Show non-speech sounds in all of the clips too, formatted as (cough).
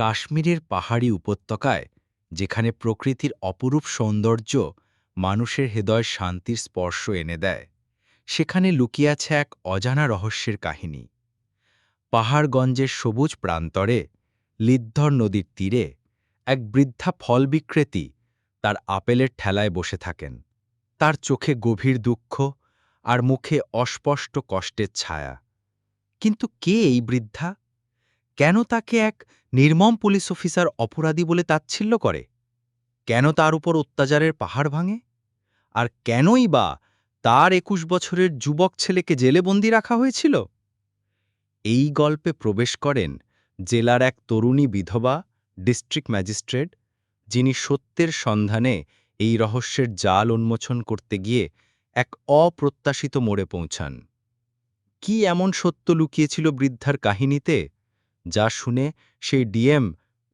কাশ্মীরের পাহাড়ি উপত্যকায়, যেখানে প্রকৃতির অপরূপ সৌন্দর্য মানুষের হৃদয় শান্তির স্পর্শ এনে দেয়, সেখানে লুকিয়ে আছে এক অজানা রহস্যের কাহিনী। পাহাড়গঞ্জের সবুজ প্রান্তরে, লিদ্ধর নদীর তীরে, এক বৃদ্ধা ফল বিক্রেতী তার আপেলের ঠেলায় বসে থাকেন। তার চোখে গভীর দুঃখ আর মুখে অস্পষ্ট কষ্টের ছায়া। কিন্তু কে এই বৃদ্ধা? কেন তাকে এক নির্মম পুলিশ অফিসার অপরাধী বলে তাচ্ছিল্য করে? কেন তার উপর অত্যাচারের পাহাড় ভাঙে? আর কেনই বা তার একুশ বছরের যুবক ছেলেকে জেলে বন্দি রাখা হয়েছিল? এই গল্পে প্রবেশ করেন জেলার এক তরুণী বিধবা ডিস্ট্রিক্ট ম্যাজিস্ট্রেট, যিনি সত্যের সন্ধানে এই রহস্যের জাল উন্মোচন করতে গিয়ে এক অপ্রত্যাশিত মোড়ে পৌঁছান। কি এমন সত্য লুকিয়েছিল বৃদ্ধার কাহিনীতে? যা শুনে সেই ডিএম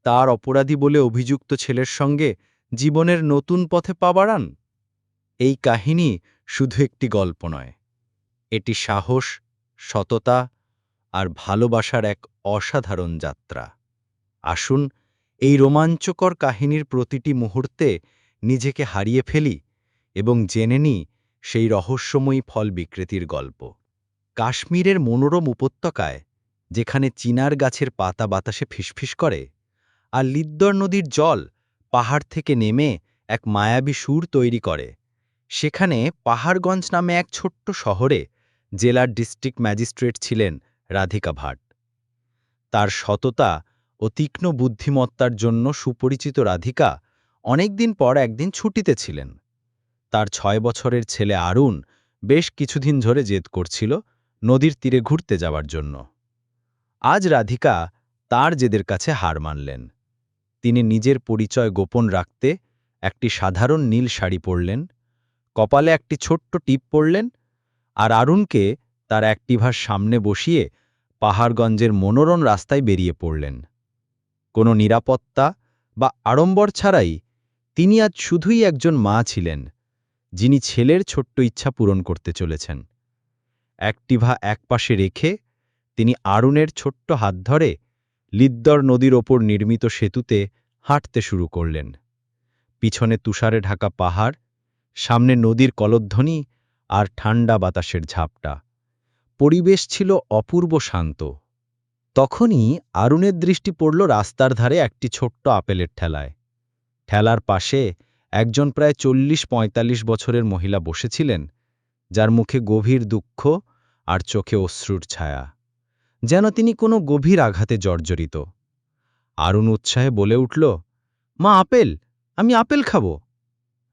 তার অপরাধী বলে অভিযুক্ত ছেলের সঙ্গে জীবনের নতুন পথে পা বাড়ান? এই কাহিনী শুধু একটি গল্প নয়, এটি সাহস, সততা আর ভালোবাসার এক অসাধারণ যাত্রা। আসুন এই রোমাঞ্চকর কাহিনীর প্রতিটি মুহূর্তে নিজেকে হারিয়ে ফেলি এবং জেনে নিই সেই রহস্যময়ী ফল বিক্রেতির গল্প। কাশ্মীরের মনোরম উপত্যকায় যেখানে চিনার গাছের পাতা বাতাসে ফিসফিস করে, আর লিদ্দর নদীর জল পাহাড় থেকে নেমে এক মায়াবী সুর তৈরি করে। সেখানে পাহাড়গঞ্জ নামে এক ছোট্ট শহরে জেলার ডিস্ট্রিক্ট ম্যাজিস্ট্রেট ছিলেন রাধিকা ভাট। তার সততা ও তীক্ষ্ণ বুদ্ধিমত্তার জন্য সুপরিচিত রাধিকা অনেকদিন পর একদিন ছুটিতে ছিলেন। তার ছয় বছরের ছেলে আরুণ বেশ কিছুদিন ধরে জেদ করছিল নদীর তীরে ঘুরতে যাওয়ার জন্য। আজ রাধিকা তার জেদের কাছে হার মানলেন। তিনি নিজের পরিচয় গোপন রাখতে একটি সাধারণ নীল শাড়ি পরলেন, কপালে একটি ছোট্ট টিপ পরলেন আর আরুণকে তার অ্যাক্টিভার সামনে বসিয়ে পাহাড়গঞ্জের মনোরম রাস্তায় বেরিয়ে পড়লেন। কোনো নিরাপত্তা বা আড়ম্বর ছাড়াই তিনি আজ শুধুই একজন মা ছিলেন, যিনি ছেলের ছোট্ট ইচ্ছা পূরণ করতে চলেছেন। অ্যাক্টিভা একপাশে রেখে তিনি আরুণের ছোট্ট হাত ধরে লিদ্দর নদীর ওপর নির্মিত সেতুতে হাঁটতে শুরু করলেন। পিছনে তুষারে ঢাকা পাহাড়, সামনে নদীর কলধ্বনি আর ঠান্ডা বাতাসের ঝাপটা। পরিবেশ ছিল অপূর্ব শান্ত। তখনই আরুণের দৃষ্টি পড়ল রাস্তার ধারে একটি ছোট্ট আপেলের ঠেলায়। ঠেলার পাশে একজন প্রায় চল্লিশ পঁয়তাল্লিশ বছরের মহিলা বসেছিলেন, যার মুখে গভীর দুঃখ আর চোখে অশ্রুর ছায়া। যেন তিনি কোনো গভীর আঘাতে জর্জরিত। আরুণ উৎসাহে বলে উঠল, মা, আপেল! আমি আপেল খাব!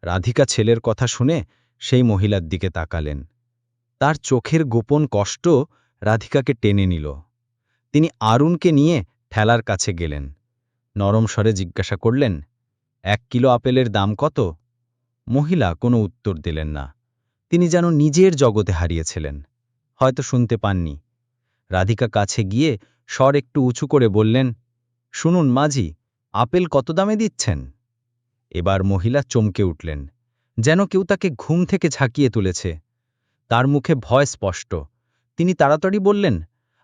রাধিকা ছেলের কথা শুনে সেই মহিলার দিকে তাকালেন। তার চোখের গোপন কষ্ট রাধিকাকে টেনে নিল। তিনি আরুণকে নিয়ে ঠেলার কাছে গেলেন। নরম স্বরে জিজ্ঞাসা করলেন, এক কিলো আপেলের দাম কত? মহিলা কোনো উত্তর দিলেন না। তিনি যেন নিজের জগতে হারিয়েছিলেন। হয়তো শুনতে পাননি। রাধিকা কাছে গিয়ে স্বর একটু উঁচু করে বললেন, শুনুন মাঝি, আপেল কত দামে দিচ্ছেন? এবার মহিলা চমকে উঠলেন, যেন কেউ তাকে ঘুম থেকে ঝাঁকিয়ে তুলেছে। তার মুখে ভয় স্পষ্ট। তিনি তাড়াতাড়ি বললেন,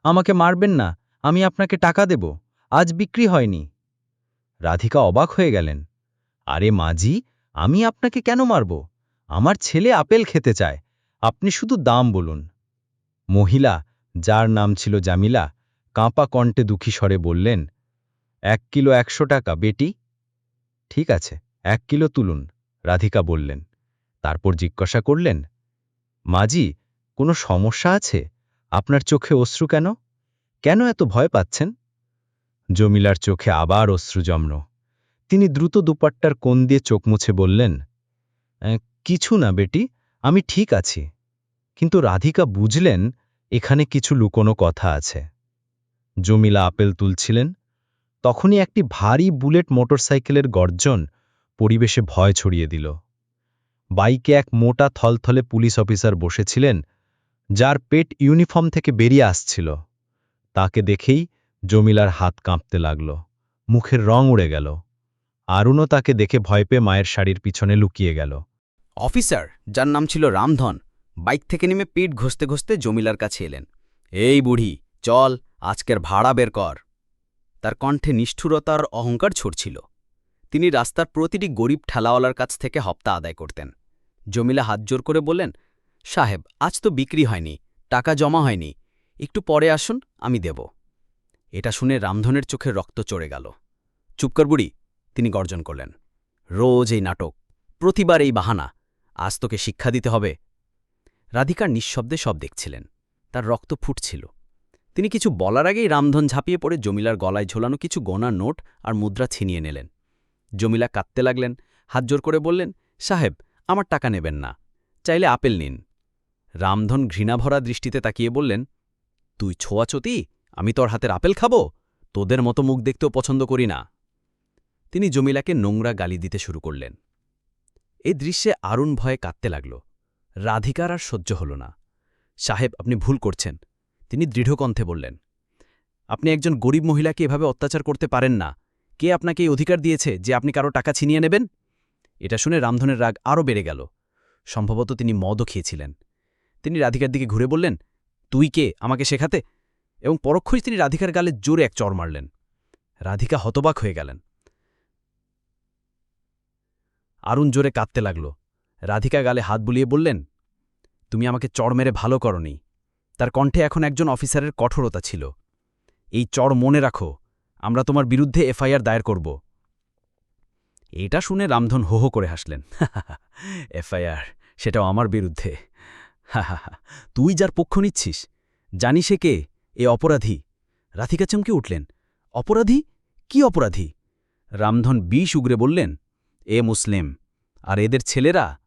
আমাকে মারবেন না, আমি আপনাকে টাকা দেব, আজ বিক্রি হয়নি। রাধিকা অবাক হয়ে গেলেন, আরে মাঝি, আমি আপনাকে কেন মারব? আমার ছেলে আপেল খেতে চায়, আপনি শুধু দাম বলুন। মহিলা যার নাম ছিল জামিলা কাঁপা কণ্ঠে দুঃখী স্বরে বললেন এক কিলো একশো টাকা বেটি। ঠিক আছে এক কিলো তুলুন রাধিকা বললেন। তারপর জিজ্ঞাসা করলেন মাজি কোনো সমস্যা আছে? আপনার চোখে অশ্রু কেন? কেন এত ভয় পাচ্ছেন? জমিলার চোখে আবার অশ্রু জমল তিনি দ্রুত দুপাট্টার কোণ দিয়ে চোখ মুছে বললেন "আহ, কিছু না বেটি আমি ঠিক আছি। কিন্তু রাধিকা বুঝলেন এখানে কিছু লুকোনো কথা আছে। জমিলা আপেল তুলছিলেন। তখনই একটি ভারী বুলেট মোটরসাইকেলের গর্জন পরিবেশে ভয় ছড়িয়ে দিল। বাইকে এক মোটা থলথলে পুলিশ অফিসার বসেছিলেন, যার পেট ইউনিফর্ম থেকে বেরিয়ে আসছিল। তাকে দেখেই জমিলার হাত কাঁপতে লাগল, মুখের রং উড়ে গেল। আরুণও তাকে দেখে ভয় পেয়ে মায়ের শাড়ির পিছনে লুকিয়ে গেল। অফিসার, যার নাম ছিল রামধন বাইক থেকে নেমে পিঠ ঘষতে ঘষতে জমিলার কাছে এলেন। এই বুড়ি, চল, আজকের ভাড়া বের কর। তার কণ্ঠে নিষ্ঠুরতার অহংকার ছড়ছিল। তিনি রাস্তার প্রতিটি গরিব ঠেলাওয়ালার কাছ থেকে হপ্তা আদায় করতেন। জমিলা হাত জোর করে বললেন, সাহেব, আজ তো বিক্রি হয়নি, টাকা জমা হয়নি, একটু পরে আসুন, আমি দেব। এটা শুনে রামধনের চোখে রক্ত চড়ে গেল। চুপকর বুড়ি, তিনি গর্জন করলেন। রোজ এই নাটক, প্রতিবার এই বাহানা, আজ তোকে শিক্ষা দিতে হবে রাধিকার নিঃশব্দে সব দেখছিলেন। তার রক্ত ফুটছিল। তিনি কিছু বলার আগেই রামধন ঝাঁপিয়ে পড়ে জমিলার গলায় ঝোলানো কিছু গোনা নোট আর মুদ্রা ছিনিয়ে নিলেন। জমিলা কাঁদতে লাগলেন, হাত জোর করে বললেন, সাহেব, আমার টাকা নেবেন না, চাইলে আপেল নিন। রামধন ঘৃণাভরা দৃষ্টিতে তাকিয়ে বললেন, তুই ছোঁয়াচতি আমি তোর হাতের আপেল খাব? তোদের মতো মুখ দেখতেও পছন্দ করি না। তিনি জমিলাকে নোংরা গালি দিতে শুরু করলেন। এই দৃশ্যে আরুণ ভয়ে কাঁদতে লাগল। রাধিকার আর সহ্য হল না। সাহেব, আপনি ভুল করছেন। তিনি দৃঢ়কণ্ঠে বললেন, আপনি একজন গরিব মহিলাকে এভাবে অত্যাচার করতে পারেন না। কে আপনাকে এই অধিকার দিয়েছে যে আপনি কারও টাকা ছিনিয়ে নেবেন? এটা শুনে রামধনের রাগ আরও বেড়ে গেল। সম্ভবত তিনি মদও খেয়েছিলেন। তিনি রাধিকার দিকে ঘুরে বললেন, তুই কে? আমাকে শেখাতে? এবং পরক্ষই তিনি রাধিকার গালে জোরে এক চর মারলেন। রাধিকা হতবাক হয়ে গেলেন। আরুণ জোরে কাঁদতে লাগল। রাধিকা গালে হাত বুলিয়ে বললেন, তুমি আমাকে চড় মেরে ভালো করনি। তার কণ্ঠে এখন একজন অফিসারের কঠোরতা ছিল। এই চড় মনে রাখো, আমরা তোমার বিরুদ্ধে এফআইআর দায়ের করব এটা শুনে রামধন হো হো করে হাসলেন। (laughs) এফআইআর, সেটাও আমার বিরুদ্ধে। (laughs) হাহাহা তুই যার পক্ষ নিচ্ছিস, জানি সে কে? এ অপরাধী রাধিকা চমকে উঠলেন। অপরাধী? কি অপরাধী রামধন বিষ উগরে বললেন, এ মুসলিম, আর এদের ছেলেরা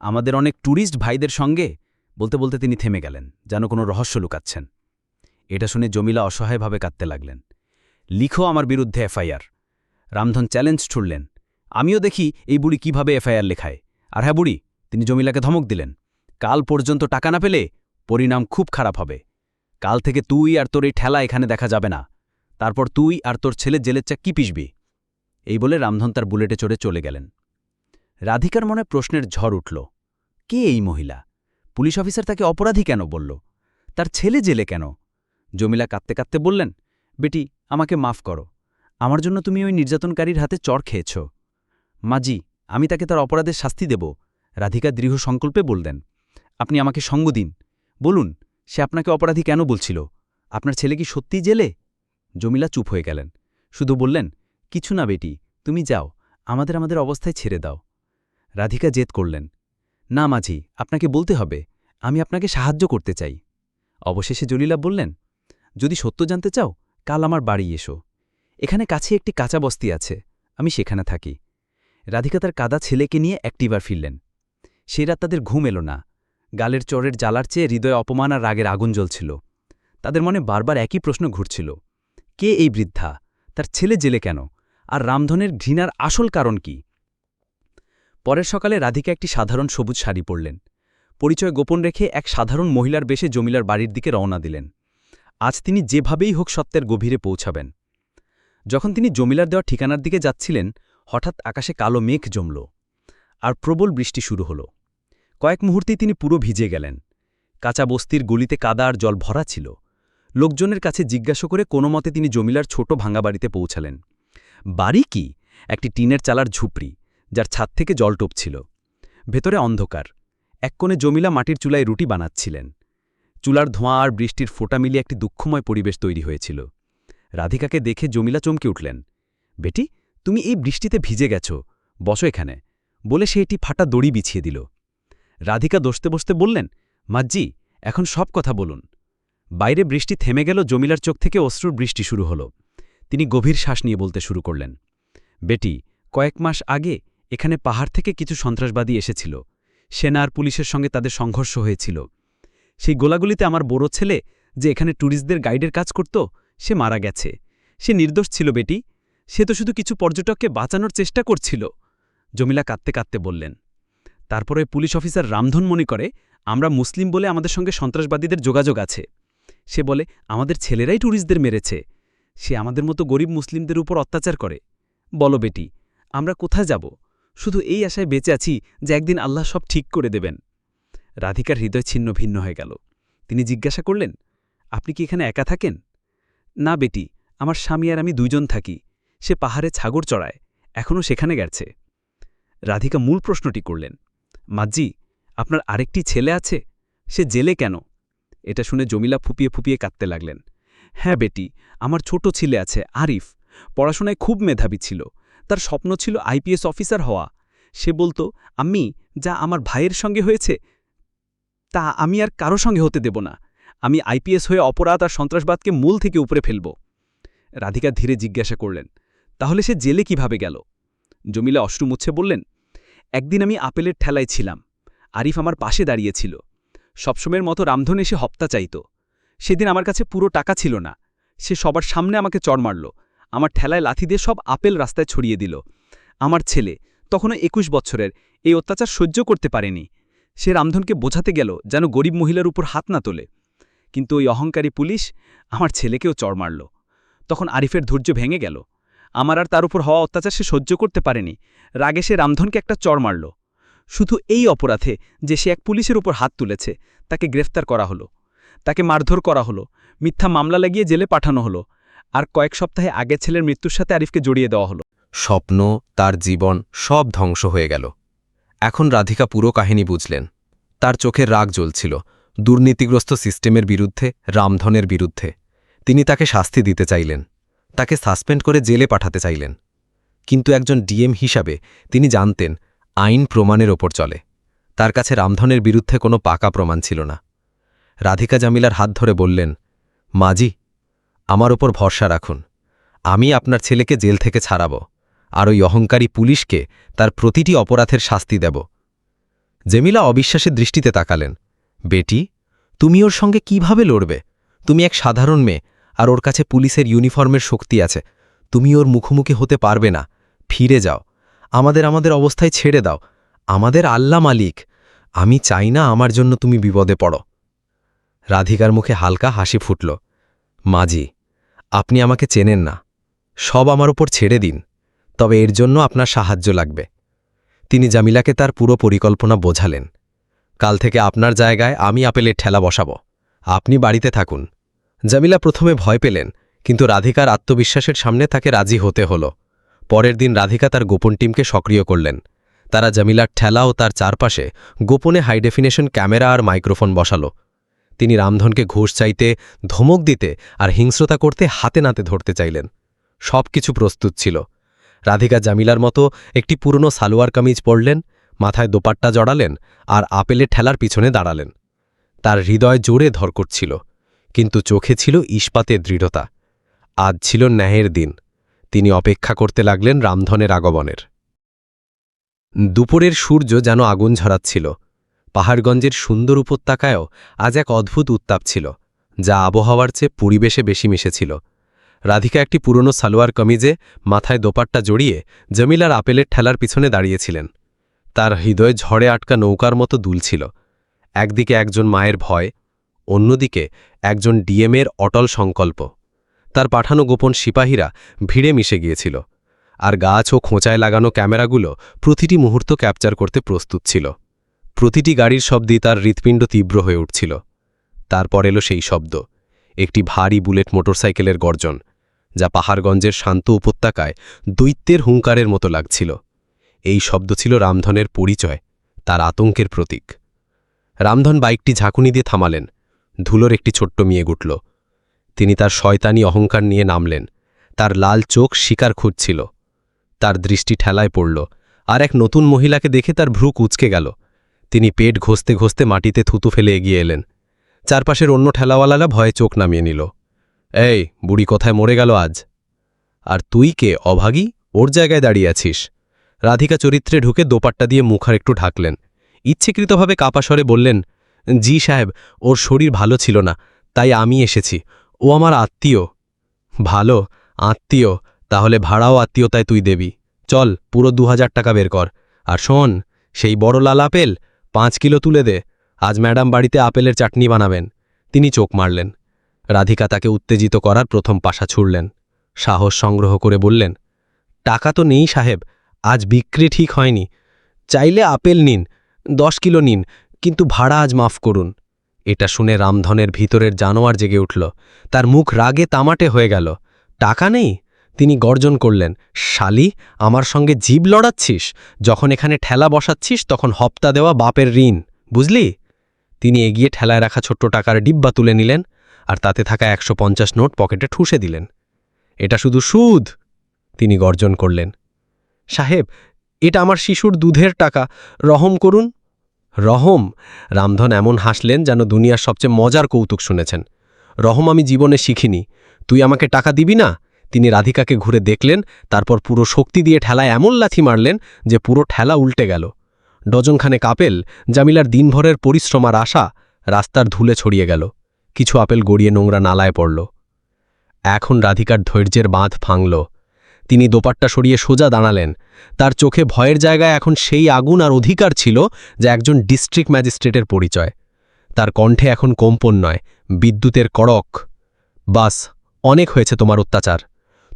আমাদের অনেক ট্যুরিস্ট ভাইদের সঙ্গে বলতে বলতে তিনি থেমে গেলেন, যেন কোনো রহস্য লুকাচ্ছেন। এটা শুনে জমিলা অসহায়ভাবে কাঁদতে লাগলেন। লিখো আমার বিরুদ্ধে এফআইআর। রামধন চ্যালেঞ্জ ছুড়লেন। আমিও দেখি এই বুড়ি কীভাবে এফআইআর লেখায়। আর হ্যাঁ বুড়ি, তিনি জমিলাকে ধমক দিলেন। কাল পর্যন্ত টাকা না পেলে পরিণাম খুব খারাপ হবে। কাল থেকে তুই আর তোর এই ঠেলা এখানে দেখা যাবে না। তারপর তুই আর তোর ছেলে জেলের চা কি পিসবি? এই বলে রামধন তার বুলেটে চড়ে চলে গেলেন। রাধিকার মনে প্রশ্নের ঝড় উঠল। কে এই মহিলা? পুলিশ অফিসার তাকে অপরাধী কেন বলল? তার ছেলে জেলে কেন? জমিলা কাঁদতে কাঁদতে বললেন, বেটি, আমাকে মাফ করো। আমার জন্য তুমি ওই নির্যাতনকারীর হাতে চর খেয়েছ। মাজি আমি তাকে তার অপরাধের শাস্তি দেব। রাধিকা দৃঢ় সংকল্পে বললেন, আপনি আমাকে সঙ্গ দিন। বলুন, সে আপনাকে অপরাধী কেন বলছিল? আপনার ছেলে কি সত্যিই জেলে? জমিলা চুপ হয়ে গেলেন। শুধু বললেন, কিছু না বেটি, তুমি যাও, আমাদের আমাদের অবস্থায় ছেড়ে দাও। রাধিকা জেদ করলেন, না মাঝি, আপনাকে বলতে হবে, আমি আপনাকে সাহায্য করতে চাই। অবশেষে জলিলা বললেন, যদি সত্য জানতে চাও, কাল আমার বাড়ি এসো। এখানে কাছে একটি কাঁচা বস্তি আছে, আমি সেখানে থাকি। রাধিকা তার কাদা ছেলেকে নিয়ে অ্যাক্টিভার ফিরলেন। সেই রাত তাদের ঘুম এলো না। গালের চরের জ্বালার চেয়ে হৃদয় অপমান আর রাগের আগুন জ্বলছিল। তাদের মনে বারবার একই প্রশ্ন ঘুরছিল, কে এই বৃদ্ধা? তার ছেলে জেলে কেন? আর রামধনের ঘৃণার আসল কারণ কি? পরের সকালে রাধিকা একটি সাধারণ সবুজ শাড়ি পরলেন। পরিচয় গোপন রেখে এক সাধারণ মহিলার বেশে জমিলার বাড়ির দিকে রওনা দিলেন। আজ তিনি যেভাবেই হোক সত্যের গভীরে পৌঁছাবেন। যখন তিনি জমিলার দেওয়া ঠিকানার দিকে যাচ্ছিলেন, হঠাৎ আকাশে কালো মেঘ জমল আর প্রবল বৃষ্টি শুরু হল। কয়েক মুহূর্তেই তিনি পুরো ভিজে গেলেন। কাঁচা বস্তির গলিতে কাদা আর জল ভরা ছিল। লোকজনের কাছে জিজ্ঞাসা করে কোনো মতে তিনি জমিলার ছোট ভাঙা বাড়িতে পৌঁছালেন। বাড়ি কি? একটি টিনের চালার ঝুপড়ি। যার ছাদ থেকে জল টোপছিল। ভেতরে অন্ধকার। এক কোণে জমিলা মাটির চুলায় রুটি বানাচ্ছিলেন। চুলার ধোঁয়া আর বৃষ্টির ফোঁটা মিলিয়ে একটি দুঃখময় পরিবেশ তৈরি হয়েছিল। রাধিকাকে দেখে জমিলা চমকে উঠলেন, বেটি, তুমি এই বৃষ্টিতে ভিজে গেছ। বসো এখানে। বলে সে এটি ফাটা দড়ি বিছিয়ে দিল। রাধিকা দোষতে বসতে বললেন, মাজ্জি, এখন সব কথা বলুন। বাইরে বৃষ্টি থেমে গেল, জমিলার চোখ থেকে অশ্রুর বৃষ্টি শুরু হল। তিনি গভীর শ্বাস নিয়ে বলতে শুরু করলেন, বেটি, কয়েক মাস আগে এখানে পাহাড় থেকে কিছু সন্ত্রাসবাদী এসেছিল। সেনা আর পুলিশের সঙ্গে তাদের সংঘর্ষ হয়েছিল। সেই গোলাগুলিতে আমার বড় ছেলে, যে এখানে ট্যুরিস্টদের গাইডের কাজ করত, সে মারা গেছে। সে নির্দোষ ছিল বেটি। সে তো শুধু কিছু পর্যটককে বাঁচানোর চেষ্টা করছিল। জমিলা কাঁদতে কাঁদতে বললেন, তারপরে পুলিশ অফিসার রামধন মনে করে, আমরা মুসলিম বলে আমাদের সঙ্গে সন্ত্রাসবাদীদের যোগাযোগ আছে। সে বলে, আমাদের ছেলেরাই ট্যুরিস্টদের মেরেছে। সে আমাদের মতো গরিব মুসলিমদের উপর অত্যাচার করে। বলো বেটি, আমরা কোথায় যাব? শুধু এই আশায় বেঁচে আছি যে একদিন আল্লাহ সব ঠিক করে দেবেন। রাধিকার হৃদয় ছিন্ন ভিন্ন হয়ে গেল। তিনি জিজ্ঞাসা করলেন, আপনি কি এখানে একা থাকেন? না বেটি, আমার স্বামী আর আমি দুইজন থাকি। সে পাহাড়ে ছাগর চড়ায়, এখনও সেখানে গেছে। রাধিকা মূল প্রশ্নটি করলেন, মাজ্জি, আপনার আরেকটি ছেলে আছে? সে জেলে কেন? এটা শুনে জমিলা ফুপিয়ে ফুপিয়ে কাঁদতে লাগলেন হ্যাঁ বেটি, আমার ছোট ছেলে আছে, আরিফ। পড়াশোনায় খুব মেধাবী ছিল। তার স্বপ্ন ছিল আইপিএস অফিসার হওয়া। সে বলতো আমি যা আমার ভাইয়ের সঙ্গে হয়েছে, তা আমি আর কারও সঙ্গে হতে দেব না। আমি আইপিএস হয়ে অপরাধ আর সন্ত্রাসবাদকে মূল থেকে উপরে ফেলব রাধিকা ধীরে জিজ্ঞাসা করলেন, তাহলে সে জেলে কীভাবে গেল জমিলা অশ্রু মুচ্ছে বললেন, একদিন আমি আপেলের ঠেলায় ছিলাম। আরিফ আমার পাশে দাঁড়িয়েছিল সবসময়ের মতো রামধন এসে হপ্তা চাইত। সেদিন আমার কাছে পুরো টাকা ছিল না। সে সবার সামনে আমাকে চড় মারল। আমার ঠেলায় লাথি দিয়ে সব আপেল রাস্তায় ছড়িয়ে দিল। আমার ছেলে, তখনও একুশ বছরের, এই অত্যাচার সহ্য করতে পারেনি। সে রামধনকে বোঝাতে গেল যেন গরিব মহিলার উপর হাত না তোলে। কিন্তু ওই অহংকারী পুলিশ আমার ছেলেকেও চড় মারল। তখন আরিফের ধৈর্য ভেঙে গেল। আমার আর তার উপর হওয়া অত্যাচার সে সহ্য করতে পারেনি। রাগে সে রামধনকে একটা চড় মারল। শুধু এই অপরাধে যে সে এক পুলিশের উপর হাত তুলেছে, তাকে গ্রেফতার করা হলো। তাকে মারধর করা হলো। মিথ্যা মামলা লাগিয়ে জেলে পাঠানো হলো। আর কয়েক সপ্তাহে আগের ছেলের মৃত্যুর সাথে আরিফকে জড়িয়ে দেওয়া হলো। স্বপ্ন, তার জীবন সব ধ্বংস হয়ে গেল। এখন রাধিকা পুরো কাহিনী বুঝলেন। তার চোখের রাগ জ্বলছিল, দুর্নীতিগ্রস্ত সিস্টেমের বিরুদ্ধে, রামধনের বিরুদ্ধে। তিনি তাকে শাস্তি দিতে চাইলেন, তাকে সাসপেন্ড করে জেলে পাঠাতে চাইলেন। কিন্তু একজন ডিএম হিসাবে তিনি জানতেন, আইন প্রমাণের ওপর চলে। তার কাছে রামধনের বিরুদ্ধে কোনো পাকা প্রমাণ ছিল না। রাধিকা জামিলার হাত ধরে বললেন মাজি আমার ওপর ভরসা রাখুন। আমি আপনার ছেলেকে জেল থেকে ছাড়াব, আর ওই অহংকারী পুলিশকে তার প্রতিটি অপরাধের শাস্তি দেব। জেমিলা অবিশ্বাসের দৃষ্টিতে তাকালেন। বেটি, তুমি ওর সঙ্গে কীভাবে লড়বে? তুমি এক সাধারণ মেয়ে, আর ওর কাছে পুলিশের ইউনিফর্মের শক্তি আছে। তুমি ওর মুখোমুখি হতে পারবে না। ফিরে যাও। আমাদের আমাদের অবস্থায় ছেড়ে দাও। আমাদের আল্লাহ মালিক। আমি চাই না আমার জন্য তুমি বিপদে পড়ো। রাধিকার মুখে হালকা হাসি ফুটল। মাজি আপনি আমাকে চেনেন না। সব আমার উপর ছেড়ে দিন, তবে এর জন্য আপনার সাহায্য লাগবে। তিনি জামিলাকে তার পুরো পরিকল্পনা বোঝালেন। কাল থেকে আপনার জায়গায় আমি আপেলের ঠেলা বসাবো। আপনি বাড়িতে থাকুন। জামিলা প্রথমে ভয় পেলেন, কিন্তু রাধিকার আত্মবিশ্বাসের সামনে তাকে রাজি হতে হল। পরের দিন রাধিকা তার গোপন টিমকে সক্রিয় করলেন। তারা জামিলার ঠেলা ও তার চারপাশে গোপনে হাইডেফিনেশন ক্যামেরা আর মাইক্রোফোন বসালো। তিনি রামধনকে ঘুষ চাইতে, ধমক দিতে আর হিংস্রতা করতে হাতে নাতে ধরতে চাইলেন। সব কিছু প্রস্তুত ছিল। রাধিকা জামিলার মতো একটি পুরনো সালোয়ার কামিজ পরলেন, মাথায় দোপাট্টা জড়ালেন আর আপেলের ঠেলার পিছনে দাঁড়ালেন। তার হৃদয় জোরে ধর করছিল কিন্তু চোখে ছিল ইস্পাতের দৃঢ়তা। আজ ছিল ন্যায়ের দিন। তিনি অপেক্ষা করতে লাগলেন রামধনের আগমনের। দুপুরের সূর্য যেন আগুন ঝরাচ্ছিল। পাহাড়গঞ্জের সুন্দর উপত্যকায়ও আজ এক অদ্ভুত উত্তাপ ছিল, যা আবহাওয়ার চেয়ে পরিবেশে বেশি মিশেছিল। রাধিকা একটি পুরনো সালোয়ার কমিজে মাথায় দোপাট্টা জড়িয়ে জমিলার আপেলের ঠেলার পিছনে দাঁড়িয়েছিলেন। তার হৃদয় ঝড়ে আটকা নৌকার মতো দুলছিল একদিকে একজন মায়ের ভয়, অন্যদিকে একজন ডিএমের অটল সংকল্প। তার পাঠানো গোপন সিপাহীরা ভিড়ে মিশে গিয়েছিল, আর গাছ ও খোঁচায় লাগানো ক্যামেরাগুলো প্রতিটি মুহূর্ত ক্যাপচার করতে প্রস্তুত ছিল। প্রতিটি গাড়ির শব্দই তার হৃৎপিণ্ড তীব্র হয়ে উঠছিল। তারপর এলো সেই শব্দ, একটি ভারী বুলেট মোটরসাইকেলের গর্জন, যা পাহাড়গঞ্জের শান্ত উপত্যকায় দৈত্যের হুঙ্কারের মতো লাগছিল। এই শব্দ ছিল রামধনের পরিচয়, তার আতঙ্কের প্রতীক। রামধন বাইকটি ঝাঁকুনি দিয়ে থামালেন। ধুলোর একটি ছোট্ট মেয়ে গুটল। তিনি তার শয়তানি অহংকার নিয়ে নামলেন। তার লাল চোখ শিকার খুঁজছিল। তার দৃষ্টি ঠেলায় পড়ল। আর এক নতুন মহিলাকে দেখে তার ভ্রু কুচকে গেল। তিনি পেট ঘষতে ঘষতে মাটিতে থুতু ফেলে এগিয়ে এলেন। চারপাশের অন্য ঠেলাওয়ালারা ভয়ে চোখ নামিয়ে নিল। এই, বুড়ি কোথায় মরে গেল আজ? আর তুই কে, অভাগী? ওর জায়গায় দাঁড়িয়ে আছিস? রাধিকা চরিত্রে ঢুকে দোপাট্টা দিয়ে মুখার একটু ঢাকলেন। ইচ্ছেকৃতভাবে কাপাসরে বললেন, জি সাহেব, ওর শরীর ভালো ছিল না, তাই আমি এসেছি। ও আমার আত্মীয়। ভালো, আত্মীয়? তাহলে ভাড়াও আত্মীয়তায় তুই দেবি। চল, পুরো দু হাজার টাকা বের কর। আর শোন, সেই বড় লাল আপেল পাঁচ কিলো তুলে দে, আজ ম্যাডাম বাড়িতে আপেলের চাটনি বানাবেন। তিনি চোখ মারলেন। রাধিকা তাকে উত্তেজিত করার প্রথম পাশা ছুড়লেন। সাহস সংগ্রহ করে বললেন, টাকা তো নেই সাহেব, আজ বিক্রি ঠিক হয়নি। চাইলে আপেল নিন, দশ কিলো নিন, কিন্তু ভাড়া আজ মাফ করুন। এটা শুনে রামধনের ভিতরের জানোয়ার জেগে উঠল। তার মুখ রাগে তামাটে হয়ে গেল। টাকা নেই? তিনি গর্জন করলেন, শালি, আমার সঙ্গে জীব লড়াচ্ছিস? যখন এখানে ঠেলা বসাচ্ছিস, তখন হপ্তা দেওয়া বাপের ঋণ, বুঝলি? তিনি এগিয়ে ঠেলায় রাখা ছোট্ট টাকার ডিব্বা তুলে নিলেন আর তাতে থাকা একশো পঞ্চাশ নোট পকেটে ঠুসে দিলেন। এটা শুধু সুদ, তিনি গর্জন করলেন। সাহেব, এটা আমার শিশুর দুধের টাকা, রহম করুন। রহম? রামধন এমন হাসলেন যেন দুনিয়ার সবচেয়ে মজার কৌতুক শুনেছেন। রহম আমি জীবনে শিখিনি, তুই আমাকে টাকা দিবি না? তিনি রাধিকাকে ঘুরে দেখলেন, তারপর পুরো শক্তি দিয়ে ঠেলায় এমন লাথি মারলেন যে পুরো ঠেলা উল্টে গেল। ডজনখানে কাপেল জামিলার দিনভরের পরিশ্রম আর আশা, রাস্তার ধুলে ছড়িয়ে গেল। কিছু আপেল গড়িয়ে নোংরা নালায় পড়ল। এখন রাধিকার ধৈর্যের বাঁধ ভাঙল। তিনি দোপাট্টা সরিয়ে সোজা দাঁড়ালেন। তার চোখে ভয়ের জায়গায় এখন সেই আগুন আর অধিকার ছিল যা একজন ডিস্ট্রিক্ট ম্যাজিস্ট্রেটের পরিচয়। তার কণ্ঠে এখন কম্পন নয়, বিদ্যুতের কড়ক বাস, অনেক হয়েছে তোমার অত্যাচার।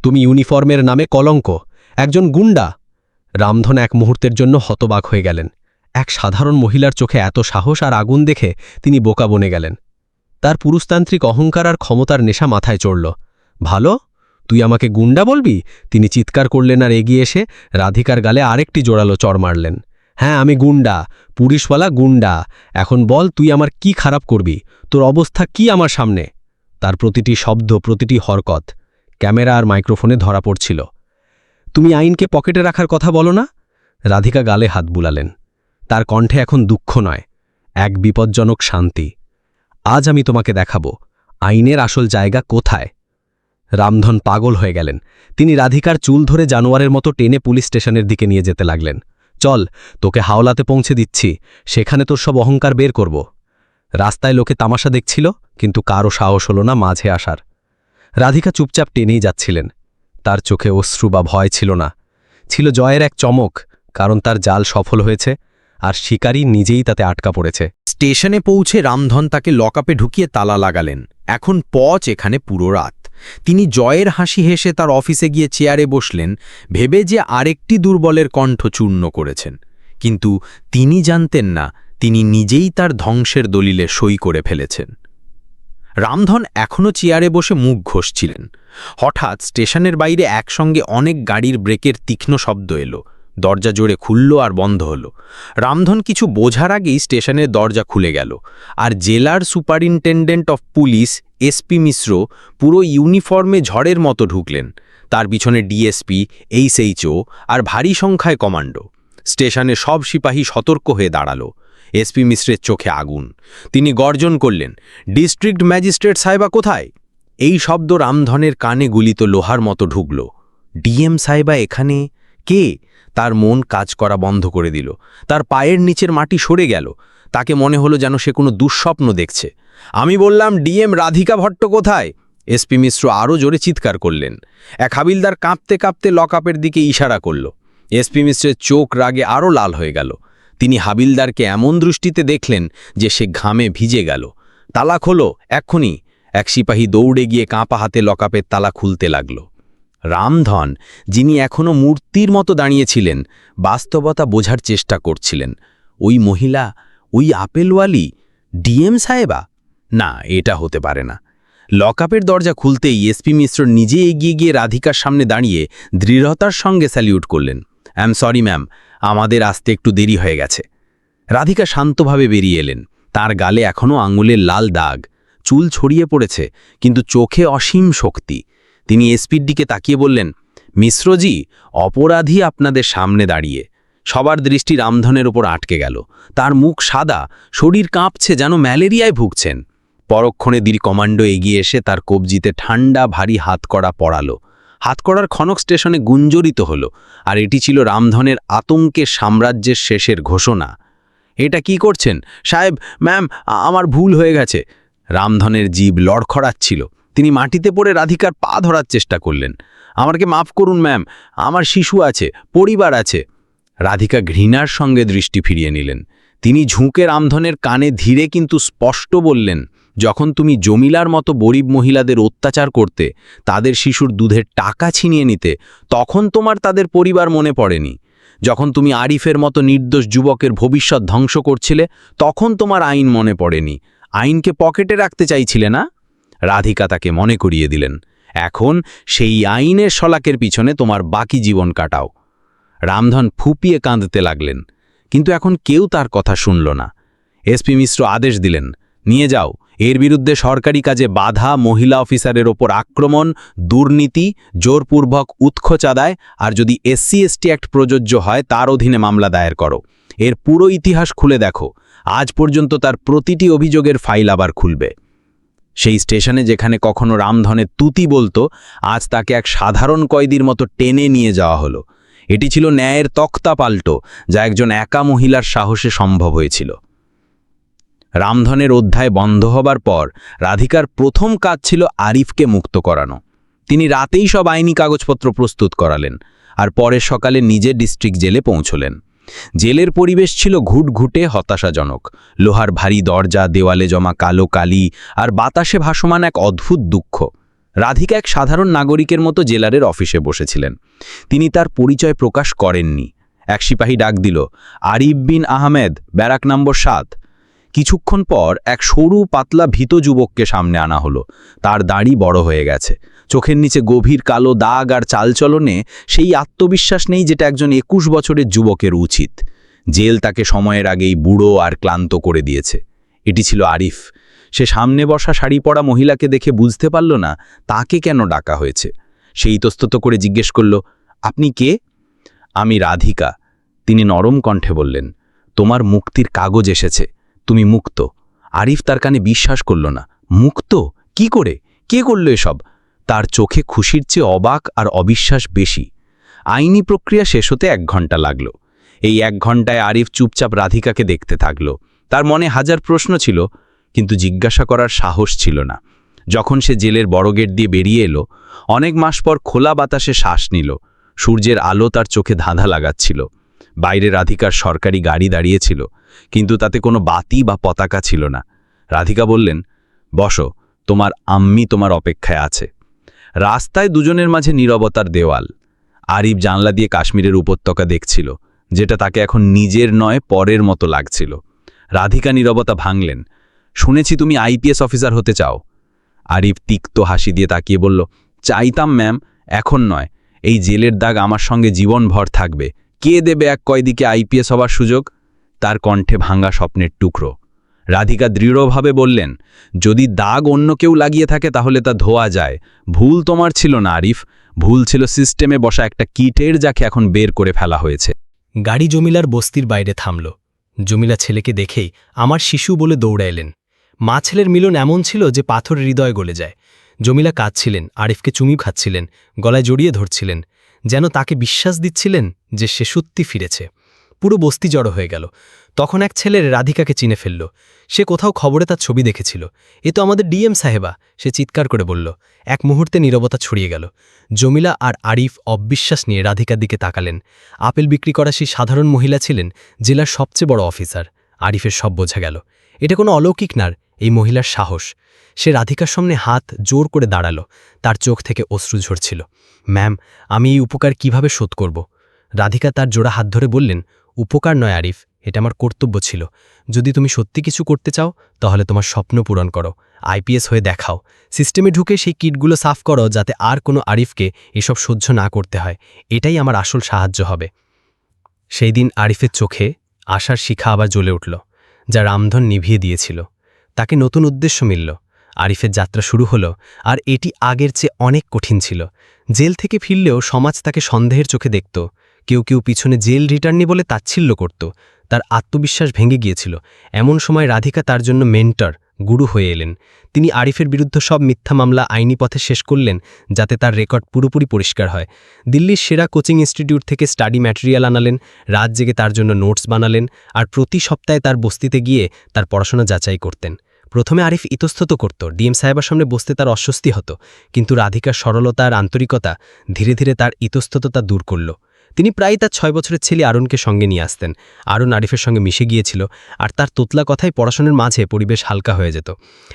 তুমি ইউনিফর্মের নামে কলঙ্ক, একজন গুন্ডা রামধন এক মুহূর্তের জন্য হতবাক হয়ে গেলেন। এক সাধারণ মহিলার চোখে এত সাহস আর আগুন দেখে তিনি বোকা বনে গেলেন। তার পুরুষতান্ত্রিক অহংকার আর ক্ষমতার নেশা মাথায় চড়ল। ভালো? তুই আমাকে গুন্ডা বলবি? তিনি চিৎকার করলেন আর এগিয়ে এসে রাধিকার গালে আরেকটি জোড়ালো চড় মারলেন। হ্যাঁ আমি গুন্ডা পুলিশওয়ালা গুন্ডা এখন বল তুই আমার কি খারাপ করবি? তোর অবস্থা কি আমার সামনে? তার প্রতিটি শব্দ, প্রতিটি হরকত ক্যামেরা আর মাইক্রোফোনে ধরা পড়ছিল। তুমি আইনকে পকেটে রাখার কথা বলো না? রাধিকা গালে হাত বুলালেন। তার কণ্ঠে এখন দুঃখ নয়, এক বিপজ্জনক শান্তি। আজ আমি তোমাকে দেখাবো, আইনের আসল জায়গা কোথায়? রামধন পাগল হয়ে গেলেন। তিনি রাধিকার চুল ধরে জানোয়ারের মতো টেনে পুলিশ স্টেশনের দিকে নিয়ে যেতে লাগলেন। চল, তোকে হাওলাতে পৌঁছে দিচ্ছি, সেখানে তোর সব অহংকার বের করব। রাস্তায় লোকে তামাশা দেখছিল, কিন্তু কারও সাহস হল না মাঝে আসার। রাধিকা চুপচাপ টেনেই যাচ্ছিলেন। তার চোখে অশ্রু বা ভয় ছিল না। ছিল জয়ের এক চমক, কারণ তার জাল সফল হয়েছে, আর শিকারী নিজেই তাতে আটকা পড়েছে। স্টেশনে পৌঁছে রামধন তাকে লকআপে ঢুকিয়ে তালা লাগালেন। এখন পচ এখানে পুরো রাত। তিনি জয়ের হাসি হেসে তার অফিসে গিয়ে চেয়ারে বসলেন, ভেবে যে আরেকটি দুর্বলের কণ্ঠ চূর্ণ করেছেন। কিন্তু তিনি জানতেন না, তিনি নিজেই তার ধ্বংসের দলিলে সই করে ফেলেছেন। রামধন এখনও চেয়ারে বসে মুখ ঘষছিলেন। হঠাৎ স্টেশনের বাইরে একসঙ্গে অনেক গাড়ির ব্রেকের তীক্ষ্ণ শব্দ এলো। দরজা জোরে খুলল আর বন্ধ হলো। রামধন কিছু বোঝার আগেই স্টেশনের দরজা খুলে গেল। আর জেলার superintendent of police SP Mishra, পুরো ইউনিফর্মে ঝড়ের মতো ঢুকলেন। তার পিছনে ডিএসপি এইচ এইচএইচও আর ভারী সংখ্যায় কমান্ডো। স্টেশনে সব সিপাহী সতর্ক হয়ে দাঁড়াল। এসপি মিশ্রের চোখে আগুন। তিনি গর্জন করলেন, ডিস্ট্রিক্ট ম্যাজিস্ট্রেট সাহেবা কোথায়? এই শব্দ রামধনের কানে গুলিত লোহার মতো ঢুকল। ডিএম সাহেবা এখানে? কে? তার মন কাজ করা বন্ধ করে দিল। তার পায়ের নিচের মাটি সরে গেল। তাকে মনে হলো যেন সে কোনো দুঃস্বপ্ন দেখছে। আমি বললাম, ডিএম রাধিকা ভট্ট কোথায়? এসপি মিশ্র আরও জোরে চিৎকার করলেন। এক হাবিলদার কাঁপতে কাঁপতে লকআপের দিকে ইশারা করল। এসপি মিশ্রের চোখ রাগে আরও লাল হয়ে গেল। তিনি হাবিলদারকে এমন দৃষ্টিতে দেখলেন যে সে ঘামে ভিজে গেল। তালা খোলো এক্ষুনি। এক সিপাহী দৌড়ে গিয়ে কাঁপা হাতে লকাপের তালা খুলতে লাগল। রামধন, যিনি এখনও মূর্তির মতো দাঁড়িয়েছিলেন, বাস্তবতা বোঝার চেষ্টা করছিলেন। ওই মহিলা, ওই আপেলওয়ালি? ডিএম সাহেবা? না, এটা হতে পারে না। লকআপের দরজা খুলতেই এসপি মিশ্র নিজে এগিয়ে গিয়ে রাধিকার সামনে দাঁড়িয়ে দৃঢ়তার সঙ্গে স্যালিউট করলেন। অ্যাম সরি ম্যাম, আমাদের আসতে একটু দেরি হয়ে গেছে। রাধিকা শান্তভাবে বেরিয়ে এলেন। তার গালে এখনও আঙুলের লাল দাগ। চুল ছড়িয়ে পড়েছে, কিন্তু চোখে অসীম শক্তি। তিনি এসপির দিকে তাকিয়ে বললেন, মিশ্রজি, অপরাধী আপনাদের সামনে দাঁড়িয়ে। সবার দৃষ্টি রামধনের ওপর আটকে গেল। তার মুখ সাদা, শরীর কাঁপছে যেন ম্যালেরিয়ায় ভুগছেন। পরক্ষণে দির কমান্ডো এগিয়ে এসে তার কবজিতে ঠান্ডা ভারী হাতকড়া পড়ালো হাতকড়ার খনক স্টেশনে গুঞ্জরিত হল, আর এটি ছিল রামধনের আতঙ্কের সাম্রাজ্যের শেষের ঘোষণা। এটা কি করছেন? সাহেব, ম্যাম আমার ভুল হয়ে গেছে। রামধনের জীব লড়খড়াচ্ছিল। তিনি মাটিতে পড়ে রাধিকার পা ধরার চেষ্টা করলেন। আমাকে মাফ করুন, ম্যাম, আমার শিশু আছে, পরিবার আছে। রাধিকা ঘৃণার সঙ্গে দৃষ্টি ফিরিয়ে নিলেন। তিনি ঝুঁকে রামধনের কানে ধীরে কিন্তু স্পষ্ট বললেন যখন তুমি জমিলার মতো গরিব মহিলাদের অত্যাচার করতে, তাদের শিশুর দুধের টাকা ছিনিয়ে নিতে, তখন তোমার তাদের পরিবার মনে পড়েনি। যখন তুমি আরিফের মতো নির্দোষ যুবকের ভবিষ্যৎ ধ্বংস করছিলে, তখন তোমার আইন মনে পড়েনি। আইনকে পকেটে রাখতে চাইছিলে না? রাধিকা তাকে মনে করিয়ে দিলেন, এখন সেই আইনের শলাকের পিছনে তোমার বাকি জীবন কাটাও। রামধন ফুপিয়ে কাঁদতে লাগলেন, কিন্তু এখন কেউ তার কথা শুনল না। এসপি মিশ্র আদেশ দিলেন, নিয়ে যাও। এর বিরুদ্ধে সরকারি কাজে বাধা, মহিলা অফিসারের ওপর আক্রমণ, দুর্নীতি, জোরপূর্বক উৎখ চাঁদায় আর যদি এসসি, এসটি অ্যাক্ট প্রযোজ্য হয়, তার অধীনে মামলা দায়ের করো। এর পুরো ইতিহাস খুলে দেখো। আজ পর্যন্ত তার প্রতিটি অভিযোগের ফাইল আবার খুলবে। সেই স্টেশনে যেখানে কখনো রামধনের তুতি বলতো, আজ তাকে এক সাধারণ কয়েদির মতো টেনে নিয়ে যাওয়া হলো। এটি ছিল ন্যায়ের তক্তা পাল্টো, যা একজন একা মহিলার সাহসে সম্ভব হয়েছিল। রামধনের অধ্যায় বন্ধ হবার পর রাধিকার প্রথম কাজ ছিল আরিফকে মুক্ত করানো। তিনি রাতেই সব আইনি কাগজপত্র প্রস্তুত করালেন আর পরের সকালে নিজে ডিস্ট্রিক্ট জেলে পৌঁছলেন। জেলের পরিবেশ ছিল ঘুটঘুটে হতাশাজনক। লোহার ভারী দরজা, দেওয়ালে জমা কালো কালি আর বাতাসে ভাসমান এক অদ্ভুত দুঃখ। রাধিকা এক সাধারণ নাগরিকের মতো জেলারের অফিসে বসেছিলেন। তিনি তার পরিচয় প্রকাশ করেননি। এক সিপাহী ডাক দিল, আরিফ বিন আহমেদ, ব্যারাক নম্বর সাত। কিছুক্ষণ পর এক সরু পাতলা ভীত যুবককে সামনে আনা হলো। তার দাড়ি বড় হয়ে গেছে। চোখের নিচে গভীর কালো দাগ আর চালচলনে সেই আত্মবিশ্বাস নেই যেটা একজন একুশ বছরের যুবকের উচিত। জেল তাকে সময়ের আগেই বুড়ো আর ক্লান্ত করে দিয়েছে। এটি ছিল আরিফ। সে সামনে বসা শাড়ি পরা মহিলাকে দেখে বুঝতে পারল না তাকে কেন ডাকা হয়েছে। সে ইতস্তত করে জিজ্ঞেস করল, আপনি কে? আমি রাধিকা। তিনি নরম কণ্ঠে বললেন, তোমার মুক্তির কাগজ এসেছে। তুমি মুক্ত। আরিফ তার কানে বিশ্বাস করল না। মুক্ত? কি করে? কে করল এসব? তার চোখে খুশির চেয়ে অবাক আর অবিশ্বাস বেশি। আইনি প্রক্রিয়া শেষ হতে এক ঘণ্টা লাগল। এই এক ঘন্টায় আরিফ চুপচাপ রাধিকাকে দেখতে থাকল। তার মনে হাজার প্রশ্ন ছিল, কিন্তু জিজ্ঞাসা করার সাহস ছিল না। যখন সে জেলের বড় গেট দিয়ে বেরিয়ে এলো, অনেক মাস পর খোলা বাতাসে শ্বাস নিল। সূর্যের আলো তার চোখে ধাঁধা লাগাচ্ছিল। বাইরে রাধিকার সরকারি গাড়ি দাঁড়িয়েছিল কিন্তু তাতে কোনো বাতি বা পতাকা ছিল না। রাধিকা বললেন, বসো, তোমার আম্মি তোমার অপেক্ষায় আছে। রাস্তায় দুজনের মাঝে নীরবতার দেওয়াল। আরিফ জানলা দিয়ে কাশ্মীরের উপত্যকা দেখছিল, যেটা তাকে এখন নিজের নয়, পরের মতো লাগছিল। রাধিকা নীরবতা ভাঙলেন, শুনেছি তুমি আইপিএস অফিসার হতে চাও। আরিফ তিক্ত হাসি দিয়ে তাকিয়ে বলল, চাইতাম, ম্যাম, এখন নয়। এই জেলের দাগ আমার সঙ্গে জীবনভর থাকবে। কে দেবে এক কয়দিকে আইপিএস হবার সুযোগ? তার কণ্ঠে ভাঙা স্বপ্নের টুকরো। রাধিকা দৃঢ়ভাবে বললেন, যদি দাগ অন্য কেউ লাগিয়ে থাকে তাহলে তা ধোয়া যায়। ভুল তোমার ছিল না, আরিফ। ভুল ছিল সিস্টেমে বসা একটা কিটের যাকে এখন বের করে ফেলা হয়েছে। গাড়ি জমিলার বস্তির বাইরে থামল। জমিলা ছেলেকে দেখেই আমার শিশু বলে দৌড়ে এলেন। মা ছেলের মিলন এমন ছিল যে পাথর হৃদয় গলে যায়। জমিলা কাঁদছিলেন, আরিফকে চুমি খাচ্ছিলেন, গলায় জড়িয়ে ধরছিলেন, যেন তাকে বিশ্বাস দিচ্ছিলেন যে সে সত্যি ফিরেছে। পুরো বস্তি জড়ো হয়ে গেল। তখন এক ছেলের রাধিকাকে চিনে ফেলল। সে কোথাও খবরে তার ছবি দেখেছিল। এ তো আমাদের ডিএম সাহেবা, সে চিৎকার করে বলল। এক মুহূর্তে নীরবতা ছড়িয়ে গেল। জমিলা আর আরিফ অবিশ্বাস নিয়ে রাধিকার দিকে তাকালেন। আপেল বিক্রি করা সেই সাধারণ মহিলা ছিলেন জেলার সবচেয়ে বড় অফিসার। আরিফের সব বোঝা গেল। এটা কোনো অলৌকিক নার, এই মহিলার সাহস। সে রাধিকার সামনে হাত জোর করে দাঁড়াল। তার চোখ থেকে অশ্রু ঝরছিল। ম্যাম, আমি এই উপকার কীভাবে শোধ করব? রাধিকা তার জোড়া হাত ধরে বললেন উপকার নয় আরিফ, এটা আমার কর্তব্য ছিল। যদি তুমি সত্যি কিছু করতে চাও, তাহলে তোমার স্বপ্ন পূরণ করো, আইপিএস হয়ে দেখাও। সিস্টেমে ঢুকে সেই কিটগুলো সাফ করো, যাতে আর কোনো আরিফকে এসব সহ্য না করতে হয়। এটাই আমার আসল সাহায্য হবে। সেই দিন আরিফের চোখে আশার শিখা আবার জ্বলে উঠল, যা রামধন নিভিয়ে দিয়েছিল। তাকে নতুন উদ্দেশ্য মিলল। আরিফের যাত্রা শুরু হলো, আর এটি আগের চেয়ে অনেক কঠিন ছিল। জেল থেকে ফিরলেও সমাজ তাকে সন্দেহের চোখে দেখত। কেউ কেউ পিছনে জেল রিটার্নি বলে তাচ্ছিল্য করত, তার আত্মবিশ্বাস ভেঙে গিয়েছিল। এমন সময় রাধিকা তার জন্য মেন্টর, গুরু হয়ে এলেন। তিনি আরিফের বিরুদ্ধে সব মিথ্যা মামলা আইনি পথে শেষ করলেন, যাতে তার রেকর্ড পুরোপুরি পরিষ্কার হয়। দিল্লির সেরা কোচিং ইনস্টিটিউট থেকে স্টাডি ম্যাটেরিয়াল আনালেন, রাত জেগে তার জন্য নোটস বানালেন আর প্রতি সপ্তাহে তার বস্তিতে গিয়ে তার পড়াশোনা যাচাই করতেন। প্রথমে আরিফ ইতস্তত করত, ডিএম সাহেবার সামনে বসতে তার অস্বস্তি হতো, কিন্তু রাধিকার সরলতা আর আন্তরিকতা ধীরে ধীরে তার ইতস্তততা দূর করল। তিনি প্রায় তার ছয় বছরের ছেলে আরুণকে সঙ্গে নিয়ে আসতেন। আরুণ আরিফের সঙ্গে মিশে গিয়েছিল আর তার তোতলা কথায় পড়াশোনার মাঝে পরিবেশ হালকা হয়ে যেত।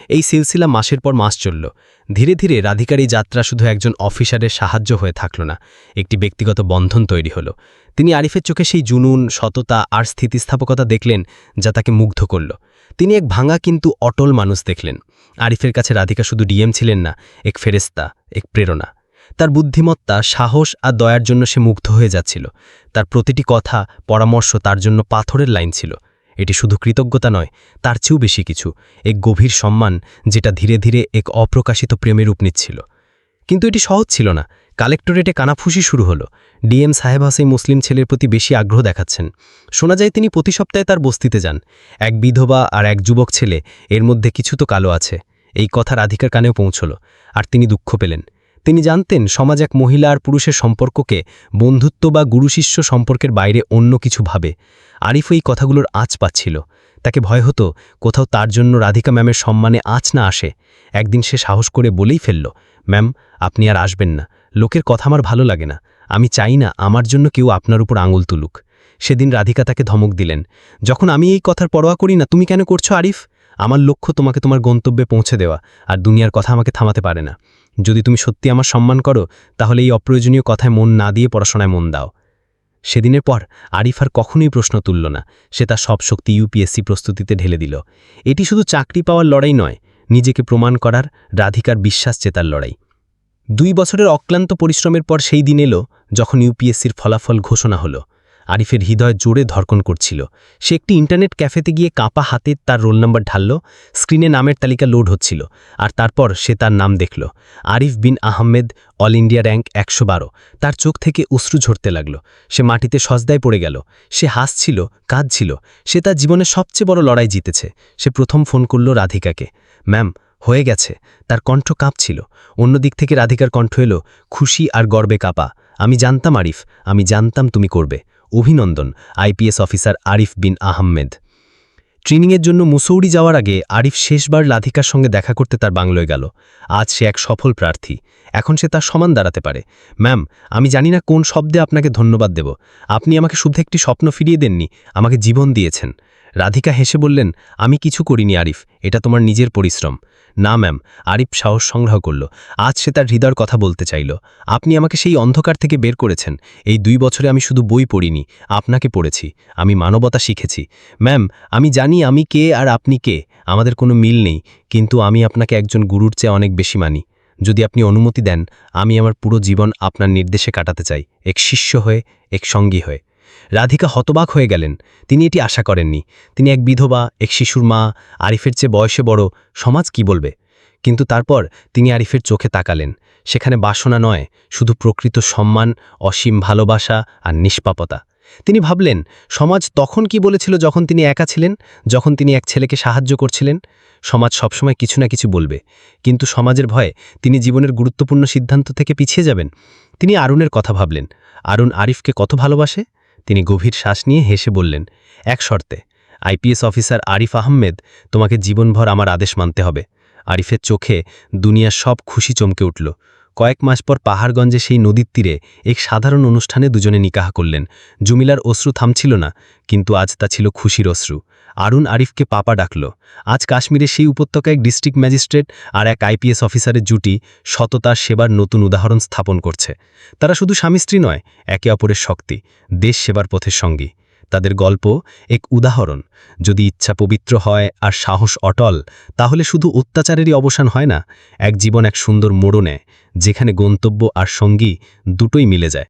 এই সিলসিলা মাসের পর মাস চলল। ধীরে ধীরে রাধিকার এই যাত্রা শুধু একজন অফিসারের সাহায্য হয়ে থাকল না, একটি ব্যক্তিগত বন্ধন তৈরি হলো। তিনি আরিফের চোখে সেই জুনুন, সততা আর স্থিতিস্থাপকতা দেখলেন যা তাকে মুগ্ধ করল। তিনি এক ভাঙা কিন্তু অটল মানুষ দেখলেন। আরিফের কাছে রাধিকা শুধু ডিএম ছিলেন না, এক ফেরেস্তা এক প্রেরণা। তার বুদ্ধিমত্তা, সাহস আর দয়ার জন্য সে মুগ্ধ হয়ে যাচ্ছিল। তার প্রতিটি কথা, পরামর্শ তার জন্য পাথরের লাইন ছিল। এটি শুধু কৃতজ্ঞতা নয়, তার চেয়েও বেশি কিছু, এক গভীর সম্মান যেটা ধীরে ধীরে এক অপ্রকাশিত প্রেমের রূপ নিচ্ছিল। কিন্তু এটি সহজ ছিল না। কালেক্টরেটে কানাফুসি শুরু হলো। ডিএম সাহেব হাসি মুসলিম ছেলের প্রতি বেশি আগ্রহ দেখাচ্ছেন। শোনা যায় তিনি প্রতি সপ্তাহে তার বস্তিতে যান। এক বিধবা আর এক যুবক ছেলে, এর মধ্যে কিছু তো কালো আছে। এই কথা রাধিকার কানেও পৌঁছল, আর তিনি দুঃখ পেলেন। তিনি জানতেন সমাজ এক মহিলা আর পুরুষের সম্পর্ককে বন্ধুত্ব বা গুরুশিষ্য সম্পর্কের বাইরে অন্য কিছু ভাবে। আরিফ এই কথাগুলোর আঁচ পাচ্ছিল। তাকে ভয় হতো কোথাও তার জন্য রাধিকা ম্যামের সম্মানে আঁচ না আসে। একদিন সে সাহস করে বলেই ফেলল, ম্যাম, আপনি আর আসবেন না। লোকের কথা আমার ভালো লাগে না। আমি চাই না আমার জন্য কেউ আপনার উপর আঙুল তুলুক। সেদিন রাধিকা তাকে ধমক দিলেন, যখন আমি এই কথার পরোয়া করি না, তুমি কেন করছ আরিফ? আমার লক্ষ্য তোমাকে তোমার গন্তব্যে পৌঁছে দেওয়া, আর দুনিয়ার কথা আমাকে থামাতে পারে না। যদি তুমি সত্যি আমার সম্মান করো, তাহলে এই অপ্রয়োজনীয় কথায় মন না দিয়ে পড়াশোনায় মন দাও। সেদিনের পর আরিফ আর কখনোই প্রশ্ন তুলল না। সে তার সব শক্তি ইউপিএসসি প্রস্তুতিতে ঢেলে দিল। এটি শুধু চাকরি পাওয়ার লড়াই নয়, নিজেকে প্রমাণ করার রাধিকার বিশ্বাস চেতার লড়াই। দুই বছরের অক্লান্ত পরিশ্রমের পর সেই দিন এলো যখন ইউপিএসসির ফলাফল ঘোষণা হলো। আরিফের হৃদয় জোরে ধর্কন করছিল। সে একটি ইন্টারনেট ক্যাফেতে গিয়ে কাঁপা হাতে তার রোল নাম্বার ঢালল, স্ক্রিনে নামের তালিকা লোড হচ্ছিল, আর তারপর সে তার নাম দেখল, Arif bin Ahmed, all India rank একশো বারো। তার চোখ থেকে অশ্রু ঝরতে লাগল, সে মাটিতে সজদায় পড়ে গেল, সে হাসছিল, কাঁদছিল, সে তার জীবনের সবচেয়ে বড় লড়াই জিতেছে। সে প্রথম ফোন করল রাধিকাকে, ম্যাম, হয়ে গেছে। তার কণ্ঠ কাঁপছিল অন্যদিক থেকে রাধিকার কণ্ঠ এলো, খুশি আর গর্বে কাঁপা, আমি জানতাম আরিফ, আমি জানতাম তুমি করবে। অভিনন্দন আইপিএস অফিসার আরিফ বিন আহমেদ। ট্রেনিংয়ের জন্য মুসৌরি যাওয়ার আগে আরিফ শেষবার লাধিকার সঙ্গে দেখা করতে তার বাংলোয় গেল। আজ সে এক সফল প্রার্থী। এখন সে তার সমান দাঁড়াতে পারে। ম্যাম, আমি জানি না কোন শব্দে আপনাকে ধন্যবাদ দেব। আপনি আমাকে শুধু একটি স্বপ্ন ফিরিয়ে দেননি, আমাকে জীবন দিয়েছেন। রাধিকা হেসে বললেন, আমি কিছু করিনি আরিফ, এটা তোমার নিজের পরিশ্রম। না, ম্যাম, আরিফ সাহস সংগ্রহ করল। আজ সে তার হৃদয়ের কথা বলতে চাইল। আপনি আমাকে সেই অন্ধকার থেকে বের করেছেন। এই দুই বছরে আমি শুধু বই পড়িনি, আপনাকে পড়েছি। আমি মানবতা শিখেছি। ম্যাম, আমি জানি আমি কে আর আপনি কে, আমাদের কোনো মিল নেই, কিন্তু আমি আপনাকে একজন গুরুর চেয়ে অনেক বেশি মানি। যদি আপনি অনুমতি দেন, আমি আমার পুরো জীবন আপনার নির্দেশে কাটাতে চাই, এক শিষ্য হয়ে, এক সঙ্গী হয়ে। রাধিকা হতবাক হয়ে গেলেন। তিনি এটি আশা করেননি। তিনি এক বিধবা, এক শিশুর মা, আরিফের চেয়ে বয়সে বড়, সমাজ কি বলবে? কিন্তু তারপর তিনি আরিফের চোখে তাকালেন। সেখানে বাসনা নয়, শুধু প্রকৃত সম্মান, অসীম ভালোবাসা আর নিষ্পাপতা। তিনি ভাবলেন, সমাজ তখন কি বলেছিল যখন তিনি একা ছিলেন, যখন তিনি এক ছেলেকে সাহায্য করছিলেন? সমাজ সবসময় কিছু না কিছু বলবে। কিন্তু সমাজের ভয়ে তিনি জীবনের গুরুত্বপূর্ণ সিদ্ধান্ত থেকে পিছিয়ে যাবেন। তিনি আরুণের কথা ভাবলেন। আরুণ আরিফকে কত ভালোবাসে? তিনি গভীর শ্বাস নিয়ে হেসে বললেন, এক শর্তে, আইপিএস অফিসার আরিফ আহমেদ তোমাকে জীবনভর আমার আদেশ মানতে হবে। আরিফের চোখে দুনিয়ার সব খুশি চমকে উঠল। কয়েক মাস পর পাহাড়গঞ্জে সেই নদীর তীরে এক সাধারণ অনুষ্ঠানে দুজনে নিকাহ করলেন। জুমিলার অশ্রু থামছিল না, কিন্তু আজ তা ছিল খুশির অশ্রু। আরুণ আরিফকে পাপা ডাকল। আজ কাশ্মীরে সেই উপত্যকায় এক ডিস্ট্রিক্ট ম্যাজিস্ট্রেট আর এক আইপিএস অফিসারের জুটি সততার সেবার নতুন উদাহরণ স্থাপন করছে। তারা শুধু স্বামী স্ত্রী নয়, একে অপরের শক্তি, দেশ সেবার পথের সঙ্গী। তাদের গল্প এক উদাহরণ। যদি ইচ্ছা পবিত্র হয় আর সাহস অটল, তাহলে শুধু অত্যাচারেরই অবসান হয় না, এক জীবন এক সুন্দর মোড়ো নেয় যেখানে গন্তব্য আর সঙ্গী দুটোই মিলে যায়।